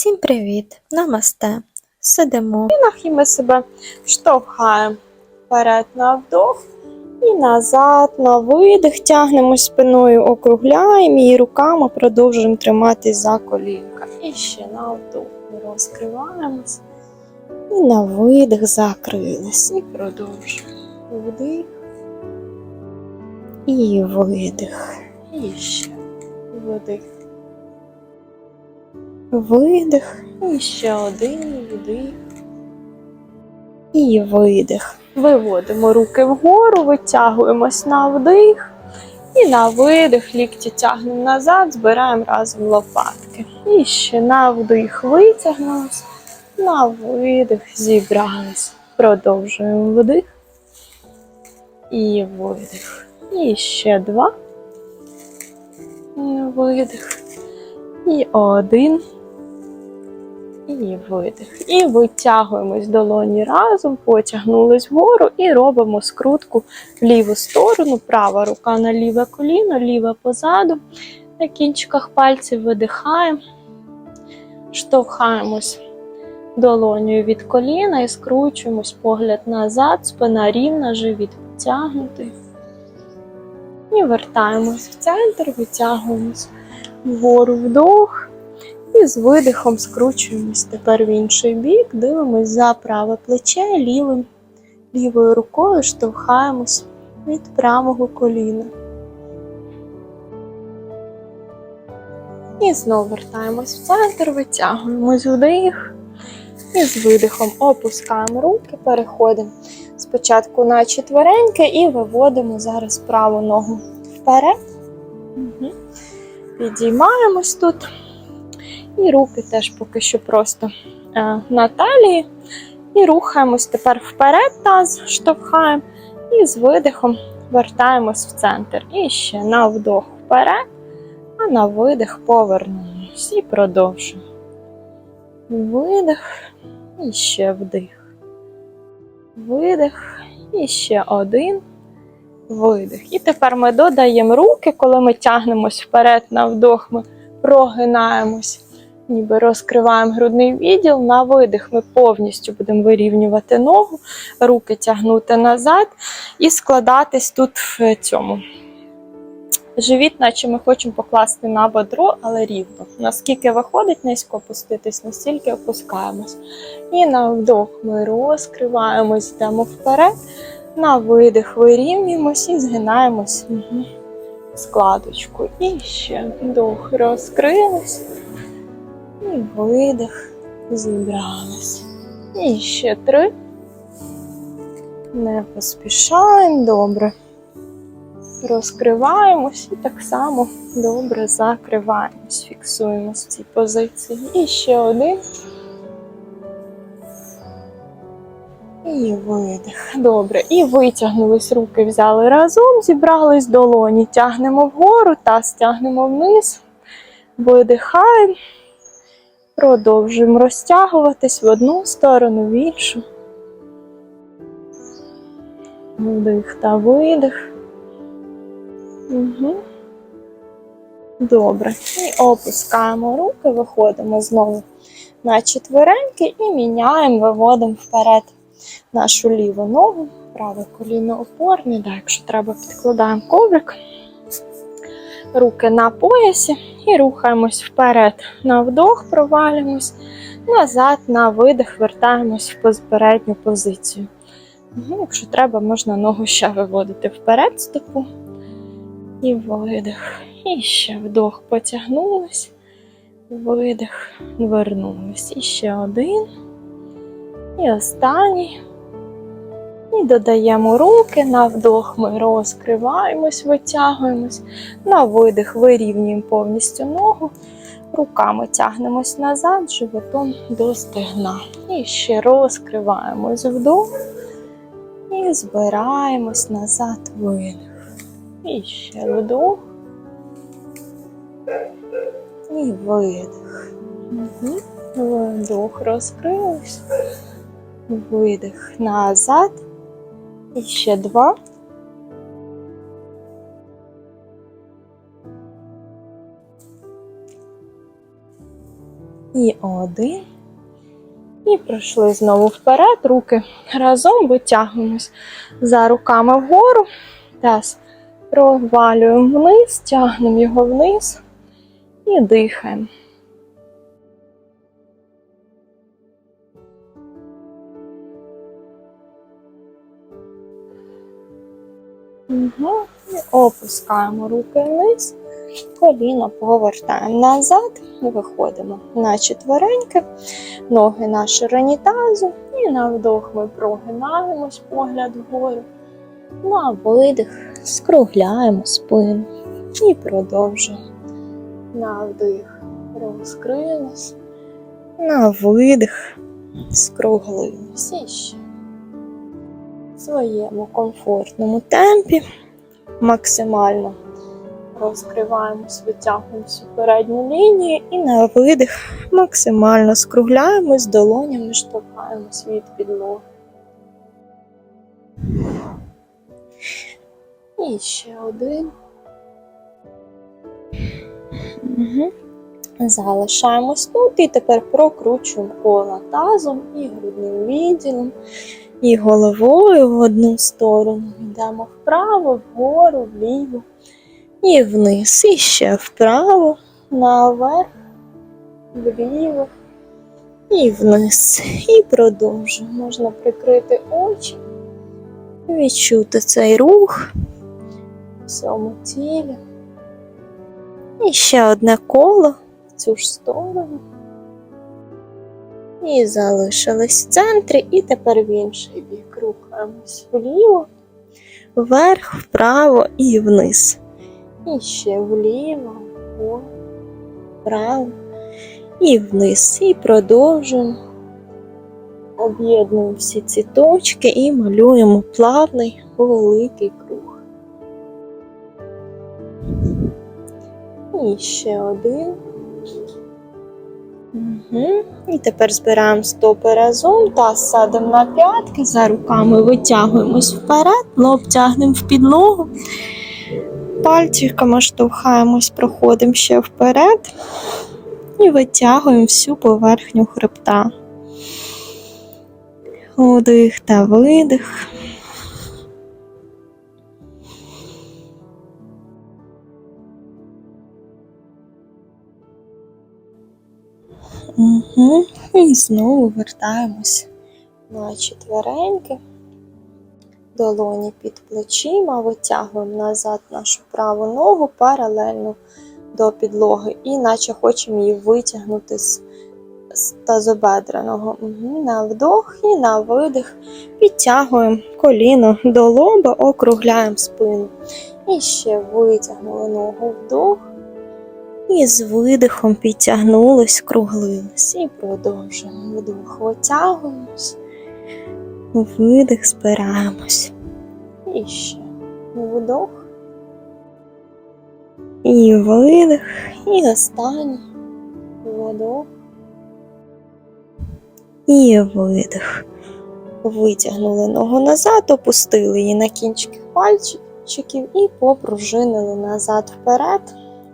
Всім привіт! Намасте! Сидимо. І ми себе штовхаємо вперед на вдох і назад на видих. Тягнемо спиною, округляємо і руками продовжуємо триматись за колінка. І ще на вдох розкриваємось. І на видих закрились. І продовжуємо. Вдих. І видих. І ще вдих. Видих. І ще один вдих. І видих. Виводимо руки вгору, витягуємось на вдих. І на видих лікті тягнемо назад, збираємо разом лопатки. І ще на вдих витягнулись, на видих зібрались. Продовжуємо вдих. І видих. І ще два. Видих. І один. І видих. І витягуємось долоні разом, потягнулись вгору і робимо скрутку в ліву сторону. Права рука на ліве коліно, ліве позаду. На кінчиках пальців видихаємо, штовхаємось долонею від коліна і скручуємось погляд назад, спина рівна, живіт потягнутий. І вертаємось в центр, витягуємось вгору вдох. І з видихом скручуємось тепер в інший бік, дивимось за праве плече, лівим, лівою рукою штовхаємось від правого коліна. І знову вертаємось в центр, витягуємось вдих. І з видихом опускаємо руки, переходимо спочатку на четвереньки і виводимо зараз праву ногу вперед. Угу. Підіймаємось тут. І руки теж поки що просто е, на талії. І рухаємось тепер вперед, таз штовхаємо. І з видихом вертаємось в центр. І ще на вдох вперед, а на видих повернемось. І продовжуємо. Видих. І ще вдих. Видих. І ще один. Видих. І тепер ми додаємо руки, коли ми тягнемось вперед на вдох, ми прогинаємось ніби розкриваємо грудний відділ. На видих ми повністю будемо вирівнювати ногу, руки тягнути назад і складатись тут в цьому. Живіт, наче ми хочемо покласти на бедро, але рівно. Наскільки виходить низько опуститись, настільки опускаємось. І на вдох ми розкриваємось, йдемо вперед. На видих вирівнюємось і згинаємось складочку. І ще вдох розкрились. І видих, зібрались. І ще три. Не поспішаємо, добре. Розкриваємось і так само добре закриваємось, фіксуємось в цій позиції. І ще один. І видих. Добре. І витягнулись руки, взяли разом, зібрались долоні. Тягнемо вгору, таз тягнемо вниз, видихаємо. Продовжуємо розтягуватись в одну сторону, в іншу. Вдих та видих. Угу. Добре. І опускаємо руки, виходимо знову на четвереньки і міняємо, виводимо вперед нашу ліву ногу, праве коліно опорне. Да, якщо треба, підкладаємо коврик. Руки на поясі і рухаємось вперед. На вдох, провалюємось, назад, на видих, вертаємось в попередню позицію. Якщо треба, можна ногу ще виводити вперед стопу. І видих. І ще вдох потягнулись, видих, вернулись. І ще один. І останній. І додаємо руки, на вдох ми розкриваємось, витягуємось, на видих вирівнюємо повністю ногу, руками тягнемось назад, животом до стегна. І ще розкриваємось вдох і збираємось назад, видих. І ще вдох. І видих. Угу. Вдох розкрились. Видих назад. І ще два. І один. І пройшли знову вперед. Руки разом витягуємось за руками вгору. Таз провалюємо вниз, тягнемо його вниз і дихаємо. Угу. Опускаємо руки вниз, коліна повертаємо назад і виходимо на четвереньки, ноги на ширині тазу. І на вдох ми прогинаємось, погляд вгору. На видих скругляємо спину і продовжуємо. На вдих розкрились, на видих скруглились. І ще своєму комфортному темпі максимально розкриваємось, витягуємося в передню лінію і на видих максимально скругляємось, долонями штовхаємось від підлоги. І ще один. Угу. Залишаємось тут і тепер прокручуємо кола тазом і грудним відділом, і головою в одну сторону. Йдемо вправо, вгору, вліво і вниз. І ще вправо, наверх, вліво і вниз. І продовжуємо. Можна прикрити очі, відчути цей рух в всьому тілі. І ще одне коло в цю ж сторону. І залишились в центрі, і тепер в інший бік рухаємось вліво, вверх, вправо і вниз. І ще вліво, вправо і вниз. І продовжуємо. Об'єднуємо всі ці точки і малюємо плавний великий круг. І ще один. Угу. І тепер збираємо стопи разом та садимо на п'ятки, за руками витягуємось вперед, лоб тягнемо в підлогу. Пальчиками штовхаємось, проходимо ще вперед і витягуємо всю поверхню хребта. Вдих та видих. Угу. І знову вертаємось на четвереньки. Долоні під плечима, витягуємо назад нашу праву ногу паралельно до підлоги, і наче хочемо її витягнути з, з тазобедреного. Угу. На вдох і на видих підтягуємо коліно до лоба, округляємо спину. І ще витягнули ногу вдох. І з видихом підтягнулись, скруглились. І продовжуємо. Вдох витягуємось. Видих, збираємось. І ще вдох. І видих. І останній. Вдох. І видих. Витягнули ногу назад, опустили її на кінчики пальчиків і попружинили назад вперед.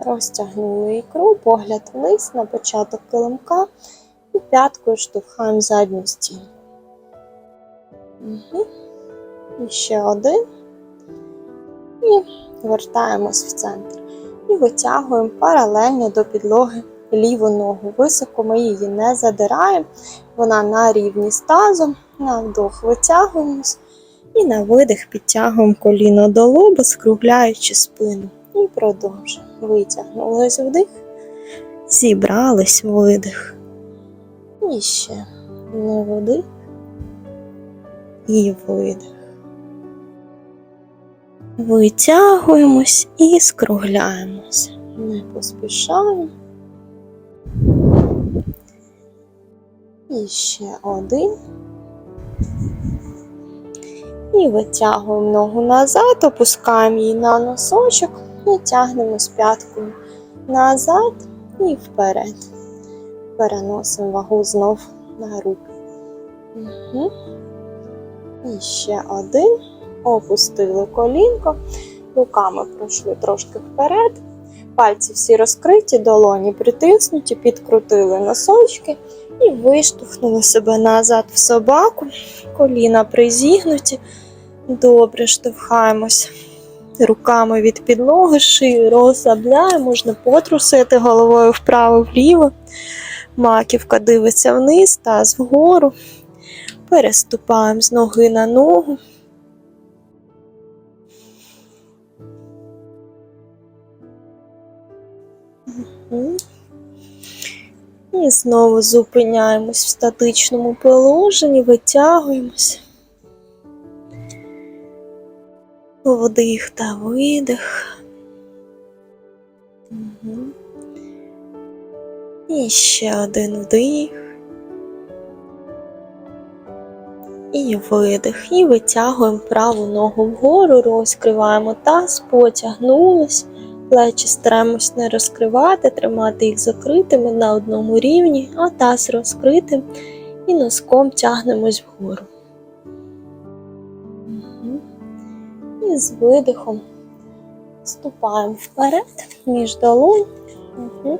Розтягнули ікру, погляд вниз на початок килимка і п'яткою штовхаємо задню стінку. Угу. І ще один. І вертаємось в центр. І витягуємо паралельно до підлоги ліву ногу. Високо ми її не задираємо. Вона на рівні з тазом. На вдох витягуємось. І на видих підтягуємо коліно до лоба, скругляючи спину. І продовжуємо. Витягнулись вдих, зібрались видих. І ще вдих і видих. Витягуємось і скругляємось. Не поспішаємо. І ще один. І витягуємо ногу назад, опускаємо її на носочок і тягнемо з п'яткою назад і вперед. Переносимо вагу знов на руки. Угу. І ще один. Опустили колінко, руками пройшли трошки вперед, Пальці всі розкриті, долоні притиснуті, підкрутили носочки і виштовхнули себе назад в собаку. Коліна призігнуті. Добре, штовхаємось руками від підлоги, шию розслабляємо, можна потрусити головою вправо-вліво. Маківка дивиться вниз, таз вгору. Переступаємо з ноги на ногу. І знову зупиняємось в статичному положенні, витягуємось. Вдих та видих. Мгм. І ще один вдих. І видих. І витягуємо праву ногу вгору, розкриваємо таз, потягнулись. Плечі стараємось не розкривати, тримати їх закритими на одному рівні, а таз розкритим і носком тягнемось вгору. З видихом ступаємо вперед між долонь. Угу.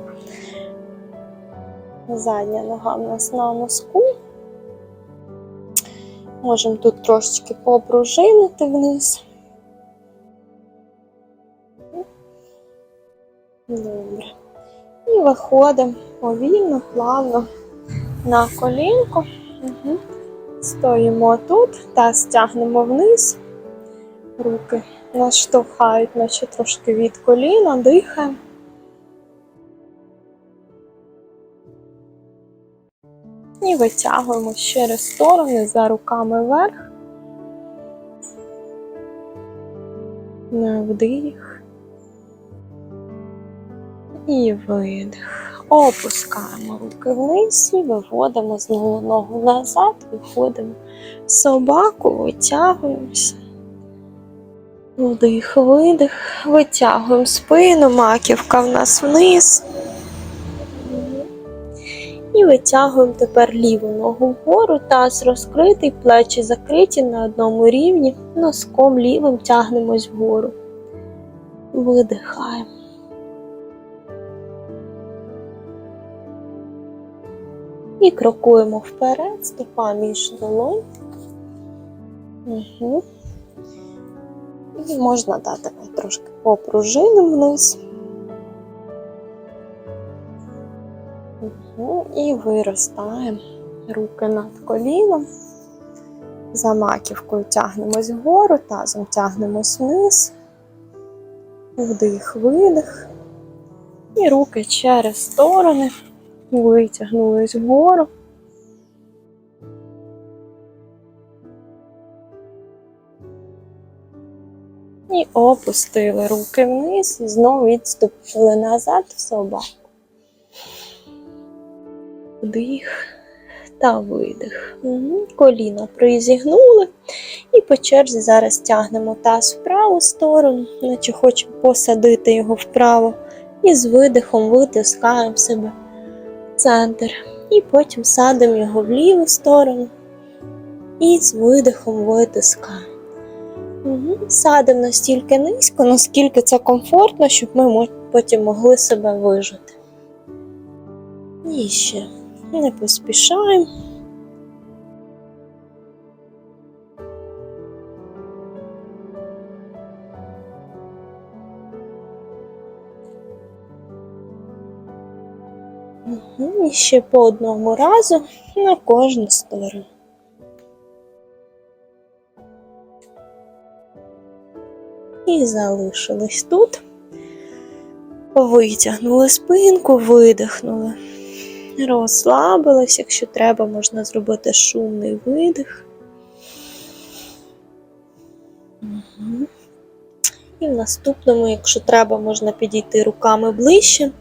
Задня нога в нас на носку. Можемо тут трошечки попружинити вниз. Добре. І виходимо повільно, плавно на колінку. Угу. Стоїмо тут та стягнемо вниз. Руки нас штовхають, наче трошки від коліна, дихаємо. І витягуємо через сторони за руками вверх. На вдих. І видих. Опускаємо руки вниз і виводимо знову ногу назад, виходимо собаку, витягуємося. Вдих, видих, витягуємо спину, маківка в нас вниз. І витягуємо тепер ліву ногу вгору, таз розкритий, плечі закриті на одному рівні, носком лівим тягнемось вгору. Видихаємо. І крокуємо вперед, стопа між долонь. Угу. І можна дати трошки попружинимо вниз. Угу. І виростаємо руки над коліном. За маківкою тягнемось вгору, тазом тягнемось вниз. Вдих, видих. І руки через сторони. Витягнулись вгору. І опустили руки вниз і знову відступили назад в собаку. Вдих та видих. Коліна призігнули. І по черзі зараз тягнемо таз в праву сторону, наче хочемо посадити його вправо. І з видихом витискаємо себе в центр. І потім садимо його в ліву сторону. І з видихом витискаємо. Угу. Садимо настільки низько, наскільки це комфортно, щоб ми потім могли себе вижити. І ще не поспішаємо. І ще по одному разу на кожну сторону. І залишились тут. Витягнули спинку, видихнули. Розслабились, якщо треба, можна зробити шумний видих. Мгм. І в наступному, якщо треба, можна підійти руками ближче.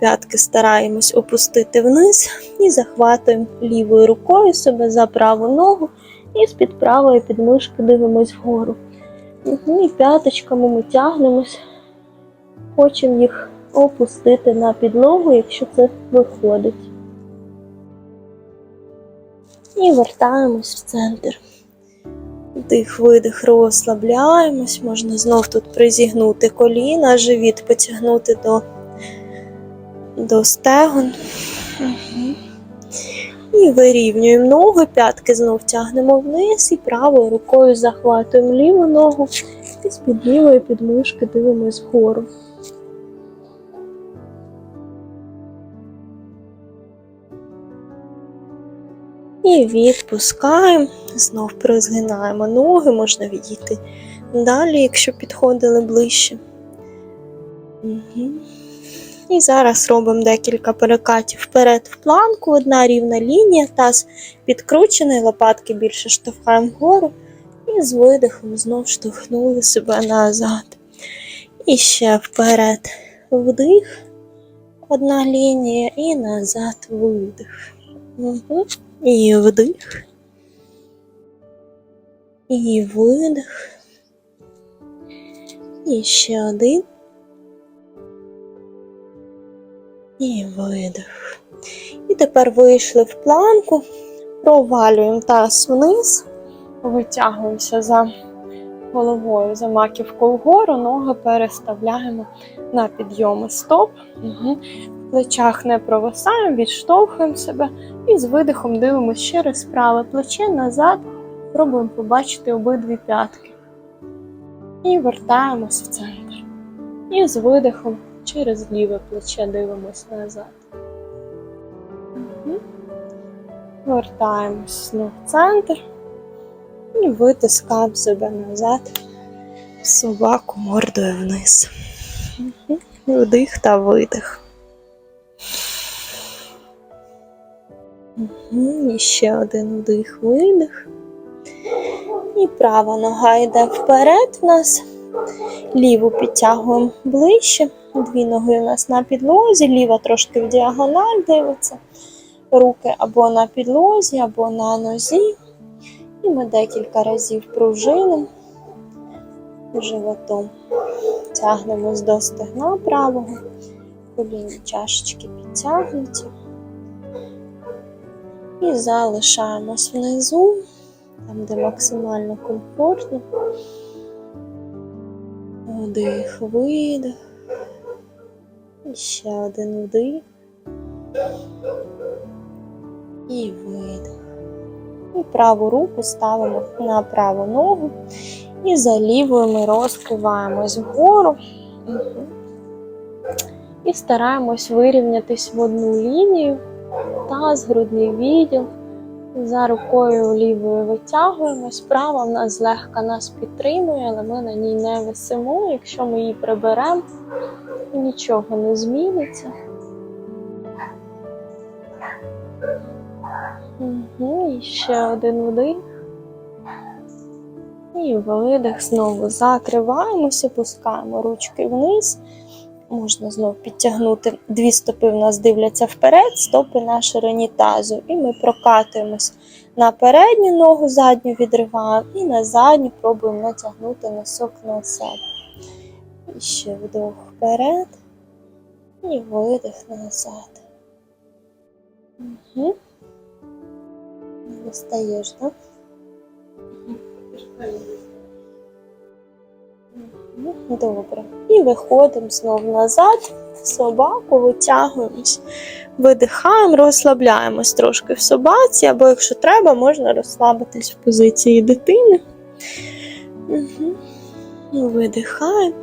П'ятки стараємось опустити вниз і захватуємо лівою рукою себе за праву ногу і з-під правої підмишки дивимось вгору. І п'яточками ми тягнемось, хочемо їх опустити на підлогу, якщо це виходить. І вертаємось в центр. Вдих, видих, розслабляємось. Можна знов тут призігнути коліна, живіт потягнути до, до стегон. Угу. І вирівнюємо ноги, п'ятки знов тягнемо вниз і правою рукою захватуємо ліву ногу і з-під лівої підмишки дивимось вгору. І відпускаємо, знов прозгинаємо ноги, можна відійти далі, якщо підходили ближче. Угу. І зараз робимо декілька перекатів вперед в планку, одна рівна лінія, таз підкручений, лопатки більше штовхаємо вгору. І з видихом знов штовхнули себе назад. І ще вперед вдих, одна лінія, і назад видих. Угу. І вдих. І видих. І ще один. І видих. І тепер вийшли в планку, провалюємо таз вниз, витягуємося за головою, за маківку вгору, ноги переставляємо на підйоми стоп. Угу. В плечах не провисаємо, відштовхуємо себе і з видихом дивимося через праве плече назад, пробуємо побачити обидві п'ятки. І вертаємось в центр. І з видихом через ліве плече дивимось назад. Угу. Вертаємось знов в центр і витискаємо себе назад, собаку мордою вниз. Вдих та видих. Угу. І ще один вдих, видих. І права нога йде вперед в нас. Ліву підтягуємо ближче. Дві ноги у нас на підлозі, ліва трошки в діагональ дивиться. Руки або на підлозі, або на нозі. І ми декілька разів пружинимо животом. Тягнемось до стегна правого, колінні чашечки підтягнуті. І залишаємось внизу, там, де максимально комфортно. Вдих, видих. І ще один вдих. І видих. І праву руку ставимо на праву ногу. І за лівою ми розкриваємось вгору. І стараємось вирівнятись в одну лінію. Таз, грудний відділ. За рукою лівою витягуємось, права в нас злегка нас підтримує, але ми на ній не висимо. Якщо ми її приберемо, нічого не зміниться. Угу, І ще один вдих. І видих знову закриваємося, пускаємо ручки вниз. Можна знову підтягнути. Дві стопи в нас дивляться вперед, стопи на ширині тазу. І ми прокатуємось на передню ногу, задню відриваємо, і на задню пробуємо натягнути носок на себе. І ще вдох вперед. І видих назад. Угу. Не достаєш, так? Ну, Добре. І виходимо знову назад, собаку, витягуємось, видихаємо, розслабляємось трошки в собаці, або якщо треба, можна розслабитись в позиції дитини. Угу. Видихаємо.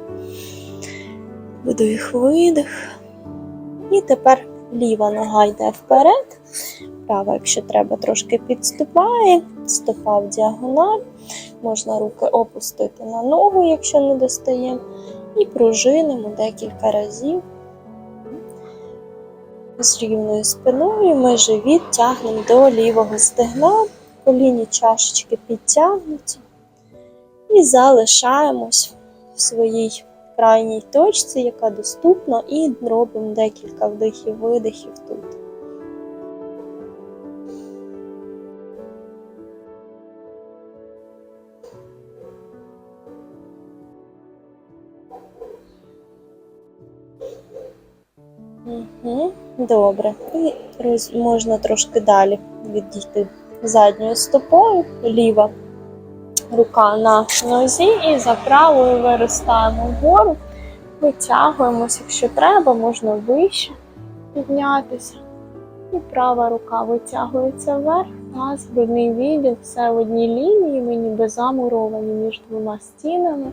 Вдих, видих. І тепер ліва нога йде вперед. Права, якщо треба, трошки підступає, стопа в діагональ. Можна руки опустити на ногу, якщо не достаємо, і пружинимо декілька разів. З рівною спиною ми живіт тягнемо до лівого стегна, коліні чашечки підтягнуті. І залишаємось в своїй крайній точці, яка доступна, і робимо декілька вдихів-видихів тут. Добре. І роз... можна трошки далі відійти задньою стопою, ліва рука на нозі і за правою виростаємо вгору, витягуємось, якщо треба, можна вище піднятися. І права рука витягується вверх, таз, грудний відділ, все в одній лінії, ми ніби замуровані між двома стінами.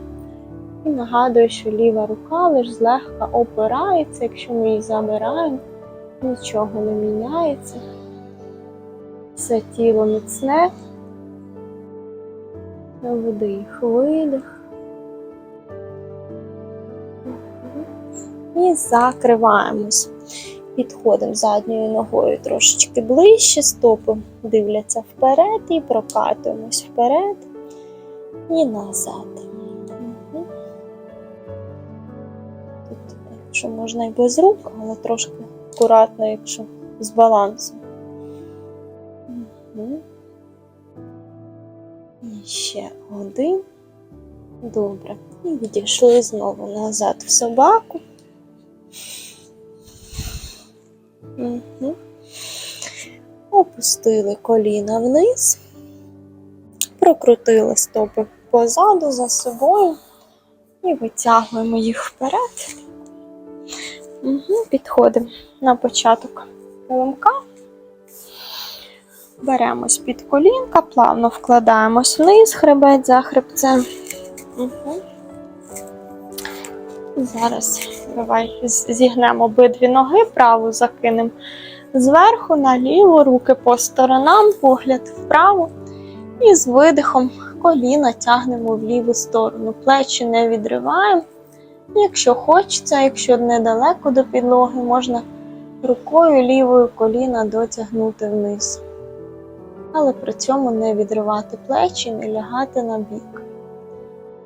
І нагадую, що ліва рука лише злегка опирається, якщо ми її забираємо, нічого не міняється. Все тіло міцне. Вдих, видих. І закриваємось. Підходимо задньою ногою трошечки ближче, стопи дивляться вперед і прокатуємось вперед і назад. Тут, якщо можна і без рук, але трошки акуратно, якщо з балансом. Мгм. І ще один. Добре. І відійшли знову назад в собаку. Угу. Опустили коліна вниз, прокрутили стопи позаду за собою і витягуємо їх вперед. Угу. Підходимо на початок килимка. Беремось під колінка, плавно вкладаємось вниз, хребет за хребцем. Угу. Зараз давай зігнемо обидві ноги, праву закинемо зверху на ліву, руки по сторонам, погляд вправо. І з видихом коліна тягнемо в ліву сторону. Плечі не відриваємо. Якщо хочеться, якщо недалеко до підлоги, можна рукою лівою коліна дотягнути вниз. Але при цьому не відривати плечі, не лягати на бік.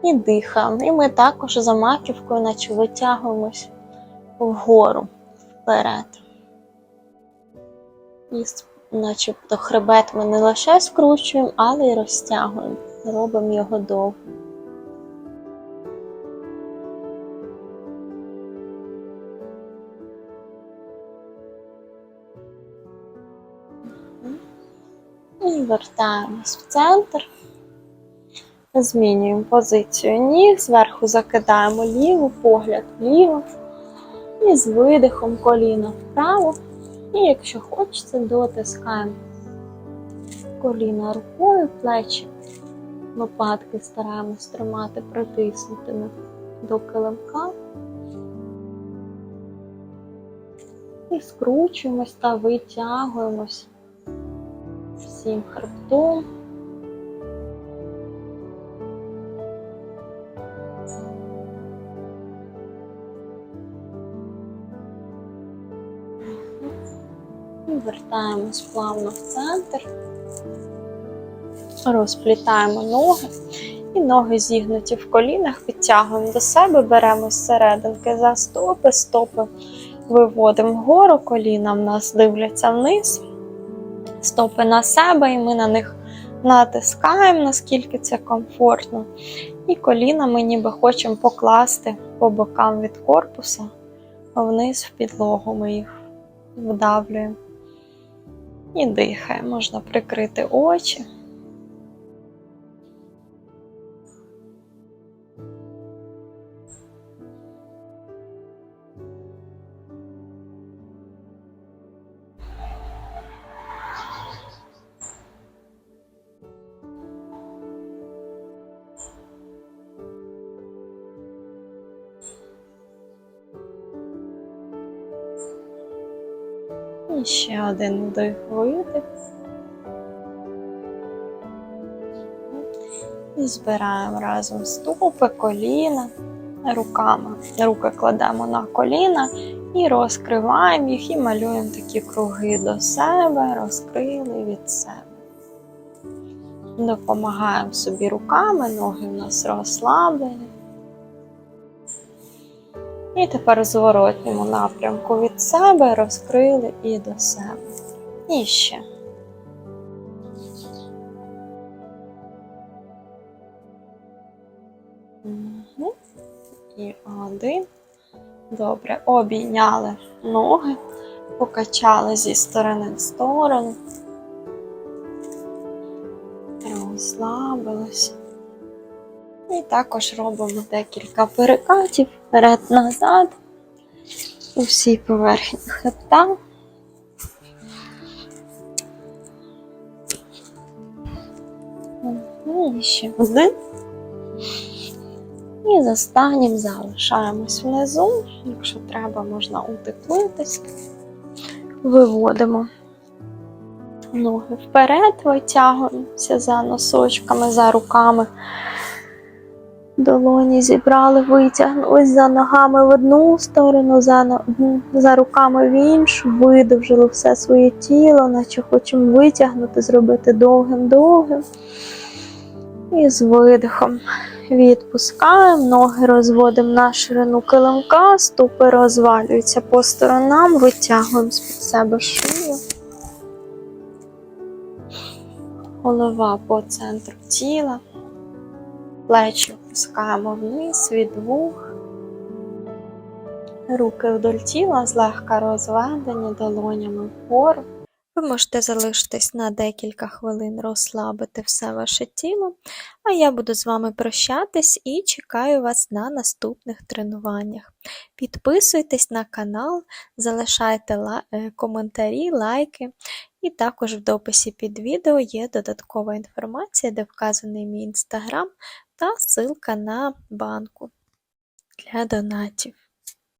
І дихаємо. І ми також за маківкою, наче витягуємось вгору вперед. І начебто хребет ми не лише скручуємо, але й розтягуємо. Робимо його довго. І вертаємось в центр. Змінюємо позицію ніг, зверху закидаємо ліву, погляд вліво. І з видихом коліна вправо. І якщо хочеться, дотискаємо коліна рукою, плечі, лопатки стараємось тримати притиснутими до килимка. І скручуємось та витягуємось всім хребтом. Вертаємось плавно в центр. Розплітаємо ноги. І ноги зігнуті в колінах, підтягуємо до себе, беремо серединки за стопи, стопи виводимо вгору, коліна в нас дивляться вниз, стопи на себе, і ми на них натискаємо, наскільки це комфортно. І коліна ми ніби хочемо покласти по бокам від корпуса вниз в підлогу. Ми їх вдавлюємо. І дихаємо. Можна прикрити очі. І ще один вдих, видих. І збираємо разом стопи, коліна, руками. Руки кладемо на коліна і розкриваємо їх і малюємо такі круги до себе, розкрили від себе. Допомагаємо собі руками, ноги в нас розслаблені. І тепер в зворотньому напрямку від себе розкрили і до себе. І ще. І один. Добре. Обійняли ноги, покачали зі сторони в сторону. Розслабилися. І також робимо декілька перекатів вперед-назад у всій поверхні хребта. І ще один. І з останнім залишаємось внизу. Якщо треба, можна утеплитись. Виводимо ноги вперед, витягуємося за носочками, за руками. Долоні зібрали, витягнулись за ногами в одну сторону, за, за руками в іншу, видовжили все своє тіло, наче хочемо витягнути, зробити довгим-довгим. І з видихом відпускаємо, ноги розводимо на ширину килимка, стопи розвалюються по сторонам, витягуємо з-під себе шию. Голова по центру тіла. Плечі опускаємо вниз від вух. Руки вдоль тіла злегка розведені долонями вгору. Ви можете залишитись на декілька хвилин, розслабити все ваше тіло, а я буду з вами прощатись і чекаю вас на наступних тренуваннях. Підписуйтесь на канал, залишайте е, коментарі, лайки, і також в дописі під відео є додаткова інформація, де вказаний мій інстаграм та ссылка на банку для донатів.